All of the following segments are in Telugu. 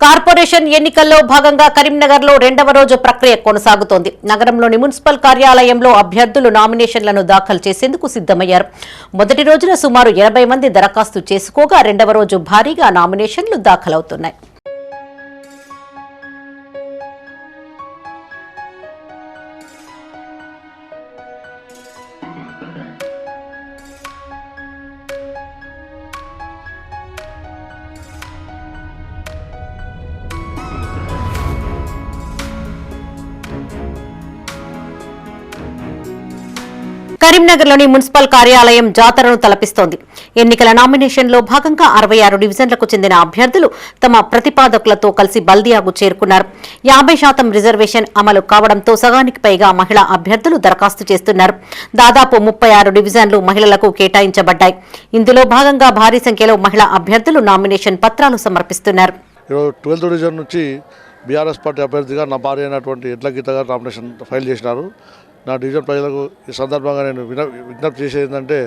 కార్పొరేషన్ ఎన్నికల్లో భాగంగా కరీంనగర్లో రెండవ రోజు ప్రక్రియ కొనసాగుతోంది. నగరంలోని మున్సిపల్ కార్యాలయంలో అభ్యర్థులు నామినేషన్లను దాఖలు చేసేందుకు సిద్దమయ్యారు మొదటి రోజున సుమారు ఎనభై మంది దరఖాస్తు చేసుకోగా రెండవ రోజు భారీగా నామినేషన్లు దాఖలవుతున్నాయి. కరీంనగర్లోని మున్సిపల్ కార్యాలయం జాతరను తలపిస్తోంది. ఎన్నికల నామినేషన్లో భాగంగా అరవై ఆరు డివిజన్లకు చెందిన అభ్యర్థులు తమ ప్రతిపాదకులతో కలిసి బల్దియాకు చేరుకున్నారు. యాభై శాతం రిజర్వేషన్ అమలు కావడంతో సగానికి పైగా మహిళా అభ్యర్థులు దరఖాస్తు చేస్తున్నారు. దాదాపు ముప్పై ఆరు డివిజన్లు మహిళలకు కేటాయించబడ్డాయి. ఇందులో భాగంగా భారీ సంఖ్యలో మహిళా అభ్యర్థులు నామినేషన్ పత్రాలు సమర్పిస్తున్నారు. ట్వెల్త్ డివిజన్ నుంచి బీఆర్ఎస్ పార్టీ అభ్యర్థిగా నా భార్య అయినటువంటి ఎడ్ల గీత గారు నామినేషన్ ఫైల్ చేసినారు. నా డివిజన్ ప్రజలకు ఈ సందర్భంగా నేను విన విజ్ఞప్తి చేసేది ఏంటంటే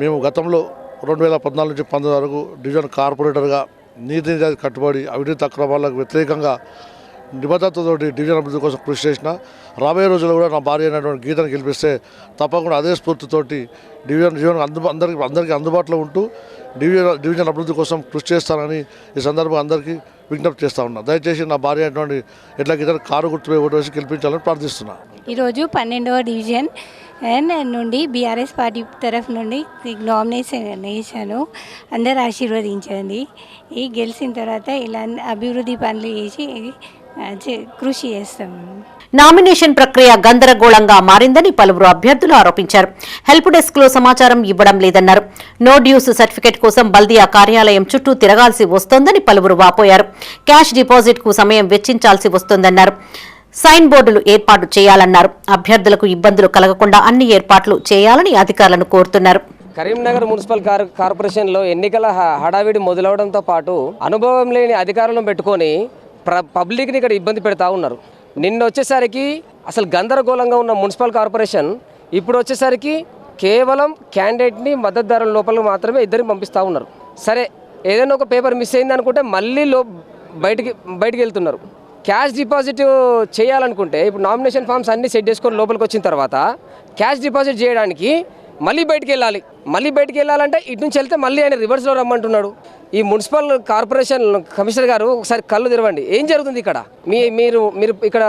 మేము గతంలో రెండు వేల పద్నాలుగు నుంచి పంతొమ్మిది వరకు డివిజన్ కార్పొరేటర్గా నీతి నిజాయితీ కట్టుబడి అవినీతి అక్రమాలకు వ్యతిరేకంగా నిబద్ధతతో డివిజన్ అభివృద్ధి కోసం కృషి చేసిన రాబోయే రోజుల్లో కూడా నా భార్య అయినటువంటి గీతను గెలిపిస్తే తప్పకుండా అదే స్ఫూర్తితోటి డివిజన్ డివిజన్ అందు అందరికీ అందరికీ అందుబాటులో ఉంటూ డివిజన్ డివిజన్ అభివృద్ధి కోసం కృషి చేస్తానని ఈ సందర్భంగా అందరికీ విజ్ఞప్తి చేస్తా ఉన్నా. దయచేసి నా భార్య అటువంటి ఎట్లా గీతను కారు గుర్తుపై ఓటు వేసి గెలిపించాలని ప్రార్థిస్తున్నా. ఈరోజు పన్నెండవ డివిజన్ అండ్ నుండి బీఆర్ఎస్ పార్టీ తరఫు నుండి నామినేషన్ వేసాను అందరు ఆశీర్వదించండి. ఈ గెలిచిన తర్వాత ఇలా అభివృద్ధి పనులు చేసి కృషి చేస్తాము నామినేషన్ ప్రక్రియ గందరగోళంగా మారిందని పలువురు అభ్యర్థులు ఆరోపించారు. హెల్ప్ డెస్క్లో సమాచారం ఇవ్వడం లేదన్నారు. నో డ్యూస్ సర్టిఫికెట్ కోసం బల్దియా కార్యాలయం చుట్టూ తిరగాల్సి వస్తోందని పలువురు వాపోయారు. క్యాష్ డిపాజిట్కు సమయం వెచ్చించాల్సి వస్తోందన్నారు. సైన్ బోర్డులు ఏర్పాటు చేయాలన్నారు. అభ్యర్థులకు ఇబ్బందులు కలగకుండా అన్ని ఏర్పాట్లు చేయాలని అధికారులను కోరుతున్నారు. కరీంనగర్ మున్సిపల్ కార్పొరేషన్లో ఎన్నికల హడావిడి మొదలవడంతో పాటు అనుభవం లేని అధికారులను పెట్టుకొని పబ్లిక్ పబ్లిక్ని ఇక్కడ ఇబ్బంది పెడతా ఉన్నారు. నిన్న వచ్చేసరికి అసలు గందరగోళంగా ఉన్న మున్సిపల్ కార్పొరేషన్ ఇప్పుడు వచ్చేసరికి కేవలం క్యాండిడేట్ని మద్దతుదారుల లోపల మాత్రమే ఇద్దరిని పంపిస్తూ ఉన్నారు. సరే ఏదైనా ఒక పేపర్ మిస్ అయింది అనుకుంటే మళ్ళీ లో బయటికి బయటికి వెళ్తున్నారు. క్యాష్ డిపాజిట్ చేయాలనుకుంటే ఇప్పుడు నామినేషన్ ఫామ్స్ అన్ని సెట్ చేసుకొని లోపలికి వచ్చిన తర్వాత క్యాష్ డిపాజిట్ చేయడానికి మళ్ళీ బయటికి వెళ్ళాలి. మళ్ళీ బయటికి వెళ్ళాలంటే ఇటు నుంచి వెళ్తే మళ్ళీ ఆయన రివర్స్లో రమ్మంటున్నాడు. ఈ మున్సిపల్ కార్పొరేషన్ కమిషనర్ గారు ఒకసారి కళ్ళు తెరవండి. ఏం జరుగుతుంది ఇక్కడ? మీ మీరు మీరు ఇక్కడ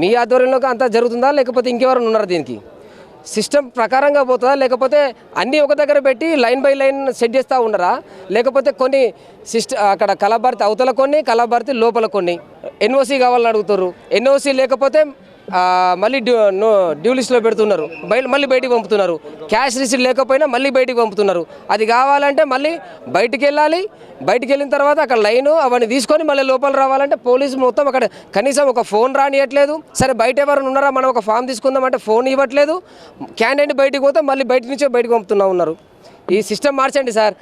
మీ ఆధ్వర్యంలో అంతా జరుగుతుందా? లేకపోతే ఇంకెవరైనా ఉన్నారా దీనికి? సిస్టమ్ ప్రకారంగా పోతుందా? లేకపోతే అన్నీ ఒక దగ్గర పెట్టి లైన్ బై లైన్ సెట్ చేస్తూ ఉండరా లేకపోతే కొన్ని సిస్ట అక్కడ కళాభారతి అవతల కొన్ని కళాభారతి లోపల కొన్ని. ఎన్ఓసి కావాలని అడుగుతారు ఎన్ఓసి లేకపోతే మళ్ళీ డ్యూ నో పెడుతున్నారు. బయట మళ్ళీ బయటికి పంపుతున్నారు. క్యాష్ రిసీట్ లేకపోయినా మళ్ళీ బయటికి పంపుతున్నారు. అది కావాలంటే మళ్ళీ బయటికి వెళ్ళాలి బయటికి వెళ్ళిన తర్వాత అక్కడ లైను అవన్నీ తీసుకొని మళ్ళీ లోపల రావాలంటే పోలీసు మొత్తం అక్కడ కనీసం ఒక ఫోన్ రానియట్లేదు. సరే బయట ఎవరైనా ఉన్నారా? మనం ఒక ఫామ్ తీసుకుందామంటే ఫోన్ ఇవ్వట్లేదు. క్యాండిడేట్ బయటికి పోతే మళ్ళీ బయట నుంచే బయటకు పంపుతున్నా ఉన్నారు ఈ సిస్టమ్ మార్చండి సార్.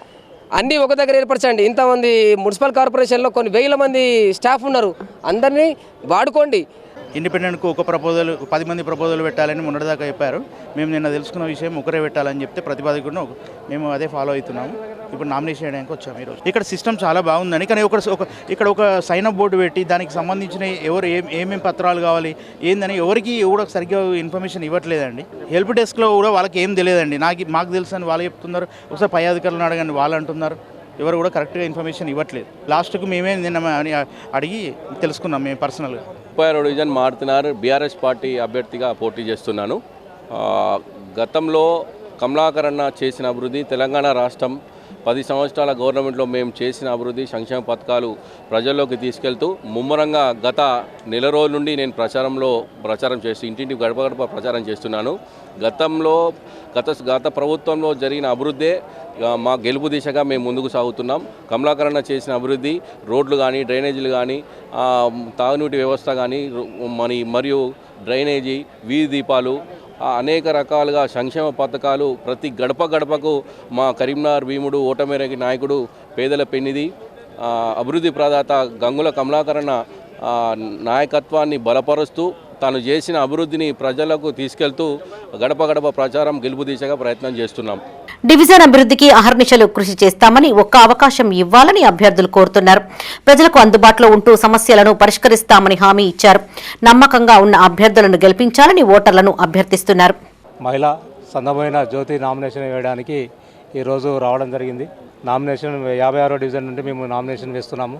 అన్నీ ఒక దగ్గర ఏర్పరచండి. ఇంతమంది మున్సిపల్ కార్పొరేషన్లో కొన్ని వేల మంది స్టాఫ్ ఉన్నారు. అందరినీ వాడుకోండి. ఇండిపెండెంట్కు ఒక ప్రపోజల్ పది మంది ప్రపోజల్ పెట్టాలని మొన్నటిదాకా చెప్పారు. మేము నిన్న తెలుసుకున్న విషయం ఒకరే పెట్టాలని చెప్తే ప్రతిపాదకుడిని మేము అదే ఫాలో అవుతున్నాము. ఇప్పుడు నామినేషన్ చేయడానికి వచ్చాము ఈరోజు. ఇక్కడ సిస్టమ్ చాలా బాగుందని కానీ ఒక ఒక ఇక్కడ ఒక సైన్ అప్ బోర్డు పెట్టి దానికి సంబంధించిన ఎవరు ఏం ఏమేమి పత్రాలు కావాలి ఏందని ఎవరికి కూడా సరిగ్గా ఇన్ఫర్మేషన్ ఇవ్వట్లేదండి. హెల్ప్ డెస్క్లో కూడా వాళ్ళకి ఏం తెలియదండి. నాకు మాకు తెలుసు అని వాళ్ళు చెప్తున్నారు. ఒకసారి పై అధికారులను అడగండి వాళ్ళు అంటున్నారు. ఎవరు కూడా కరెక్ట్గా ఇన్ఫర్మేషన్ ఇవ్వట్లేదు. లాస్ట్కు మేమే నిన్న అని అడిగి తెలుసుకున్నాం మేము పర్సనల్గా. ముప్పై ఆరు డివిజన్ మారుతున్నారు. బీఆర్ఎస్ పార్టీ అభ్యర్థిగా పోటీ చేస్తున్నాను. గతంలో కమలాకరణ చేసిన అభివృద్ధి తెలంగాణ రాష్ట్రం పది సంవత్సరాల గవర్నమెంట్లో మేము చేసిన అభివృద్ధి సంక్షేమ పథకాలు ప్రజల్లోకి తీసుకెళ్తూ ముమ్మరంగా గత నెల రోజుల నుండి నేను ప్రచారంలో ప్రచారం చేస్తూ ఇంటింటి గడప గడప ప్రచారం చేస్తున్నాను. గతంలో గత గత ప్రభుత్వంలో జరిగిన అభివృద్ధే మా గెలుపు దిశగా మేము ముందుకు సాగుతున్నాం. కమలాకరణ చేసిన అభివృద్ధి రోడ్లు కానీ డ్రైనేజీలు కానీ తాగునీటి వ్యవస్థ కానీ మరి మరియు డ్రైనేజీ వీధి దీపాలు అనేక రకాలుగా సంక్షేమ పథకాలు ప్రతి గడప గడపకు మా కరీంనగర్ భీముడు ఓటమేరకి నాయకుడు పేదల పెన్నిది అభివృద్ధి ప్రదాత గంగుల కమలాకరణ నాయకత్వాన్ని బలపరుస్తూ తాను చేసిన అభివృద్ధిని ప్రజలకు తీసుకెళ్తూ గడప గడప ప్రచారం గెలుపు దిశగా ప్రయత్నం చేస్తున్నాం. డివిజన్ అభివృద్ధికి అహర్నిశలు కృషి చేస్తామని ఒక్క అవకాశం ఇవ్వాలని అభ్యర్థులు కోరుతున్నారు. ప్రజలకు అందుబాటులో ఉంటూ సమస్యలను పరిష్కరిస్తామని హామీ ఇచ్చారు. నమ్మకంగా ఉన్న అభ్యర్థులను గెలిపించాలని ఓటర్లను అభ్యర్థిస్తున్నారు. మహిళ సందమైన జ్యోతి నామినేషన్ వేయడానికి ఈరోజు రావడం జరిగింది. నామినేషన్ యాభై ఆరో డివిజన్ నుండి మేము నామినేషన్ వేస్తున్నాము.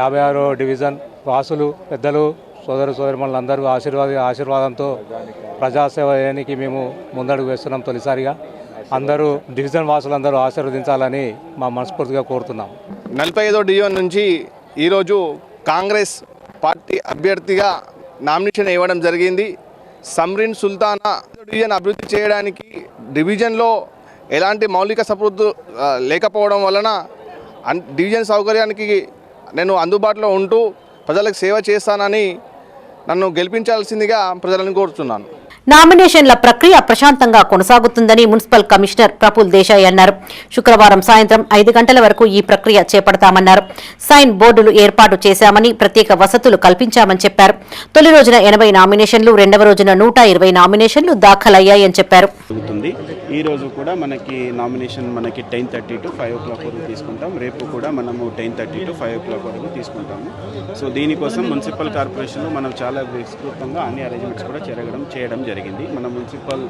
యాభై ఆరో డివిజన్ వాసులు పెద్దలు సోదర సోదరిమణులందరూ ఆశీర్వాద ఆశీర్వాదంతో ప్రజాసేవ చేయడానికి మేము ముందడుగు వేస్తున్నాం తొలిసారిగా. అందరూ డివిజన్ వాసులందరూ ఆశీర్వదించాలని మా మనస్ఫూర్తిగా కోరుతున్నాం. నలభై ఐదో డివిజన్ నుంచి ఈరోజు కాంగ్రెస్ పార్టీ అభ్యర్థిగా నామినేషన్ ఇవ్వడం జరిగింది. సమ్రిన్ సుల్తానా డివిజన్ అభివృద్ధి చేయడానికి డివిజన్లో ఎలాంటి మౌలిక సపృద్ధు లేకపోవడం వలన అన్ డివిజన్ సౌకర్యానికి నేను అందుబాటులో ఉంటూ ప్రజలకు సేవ చేస్తానని నన్ను గెలిపించాల్సిందిగా ప్రజలను కోరుతున్నాను నామినేషన్ల ప్రక్రియ ప్రశాంతంగా కొనసాగుతుందని మున్సిపల్ కమిషనర్ ప్రఫుల్ దేశాయ్ అన్నారు. శుక్రవారం సాయంత్రం ఐదు గంటల వరకు ఈ ప్రక్రియ చేపడతామన్నారు. సైన్ బోర్డులు ఏర్పాటు చేశామని ప్రత్యేక వసతులు కల్పించామని చెప్పారు. తొలి రోజున ఎనభై నామినేషన్లు రెండవ రోజున నూట ఇరవై నామినేషన్లు దాఖలయ్యాయని చెప్పారు. ఈ రోజు కూడా మనకి నామినేషన్ మనకి ten thirty to five o'clock వరకు తీసుకుంటాం. రేపు కూడా మనము ten thirty to five o'clock వరకు తీసుకుంటాము. సో దీనికోసం మున్సిపల్ కార్పొరేషన్లో మనం చాలా విస్తృతంగా అన్ని అరేంజ్మెంట్స్ కూడా జరగడం చేయడం జరిగింది. మన municipal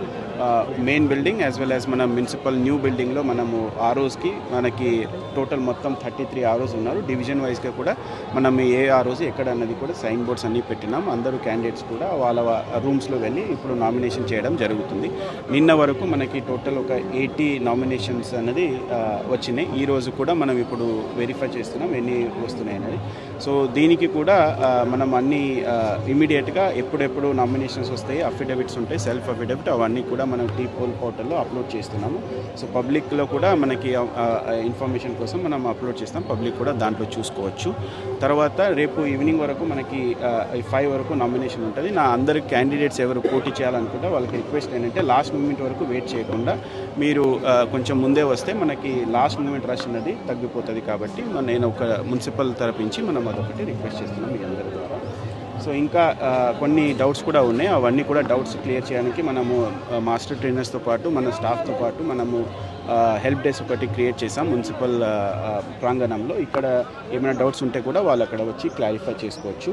main building as well as మన మున్సిపల్ న్యూ బిల్డింగ్లో మనము ఆర్ఓస్కి మనకి టోటల్ మొత్తం థర్టీ త్రీ ఆర్ఓస్ ఉన్నారు. డివిజన్ వైజ్గా కూడా మనం ఏ ఆర్ఓస్ ఎక్కడ అన్నది కూడా సైన్ బోర్డ్స్ అన్నీ పెట్టినాం. అందరూ క్యాండిడేట్స్ కూడా వాళ్ళ రూమ్స్లో వెళ్ళి ఇప్పుడు నామినేషన్ చేయడం జరుగుతుంది. నిన్న వరకు మనకి టోటల్ ఒక ఎయిటీ నామినేషన్స్ అనేది వచ్చినాయి. ఈ రోజు కూడా మనం ఇప్పుడు వెరిఫై చేస్తున్నాం ఎన్ని వస్తున్నాయి అనేది సో దీనికి కూడా మనం అన్ని ఇమీడియట్గా ఎప్పుడెప్పుడు నామినేషన్స్ వస్తాయి అఫిడవిట్స్ ఉంటాయి సెల్ఫ్ అఫిడవిట్ అవన్నీ కూడా మనం టీ పోల్ పోర్టల్లో అప్లోడ్ చేస్తున్నాము. సో పబ్లిక్లో కూడా మనకి ఇన్ఫర్మేషన్ కోసం మనం అప్లోడ్ చేస్తాం. పబ్లిక్ కూడా దాంట్లో చూసుకోవచ్చు. తర్వాత రేపు ఈవినింగ్ వరకు మనకి ఫైవ్ వరకు నామినేషన్ ఉంటుంది. నా అందరి క్యాండిడేట్స్ ఎవరు పోటీ చేయాలనుకుంటే వాళ్ళకి రిక్వెస్ట్ ఏంటంటే లాస్ట్ మూమెంట్ వరకు వెయిట్ చేయకుండా మీరు కొంచెం ముందే వస్తే మనకి లాస్ట్ మూమెంట్ రష్ అనేది తగ్గిపోతుంది కాబట్టి నేను ఒక మున్సిపల్ తరపించి మనం అదొకటి రిక్వెస్ట్ చేస్తున్నాం మీ అందరూ సో ఇంకా కొన్ని డౌట్స్ కూడా ఉన్నాయి. అవన్నీ కూడా డౌట్స్ క్లియర్ చేయడానికి మనము మాస్టర్ ట్రైనర్స్తో పాటు మన స్టాఫ్తో పాటు మనము హెల్ప్ డెస్క్ ఒకటి క్రియేట్ చేసాం మున్సిపల్ ప్రాంగణంలో. ఇక్కడ ఏమైనా డౌట్స్ ఉంటే కూడా వాళ్ళు అక్కడ వచ్చి క్లారిఫై చేసుకోవచ్చు.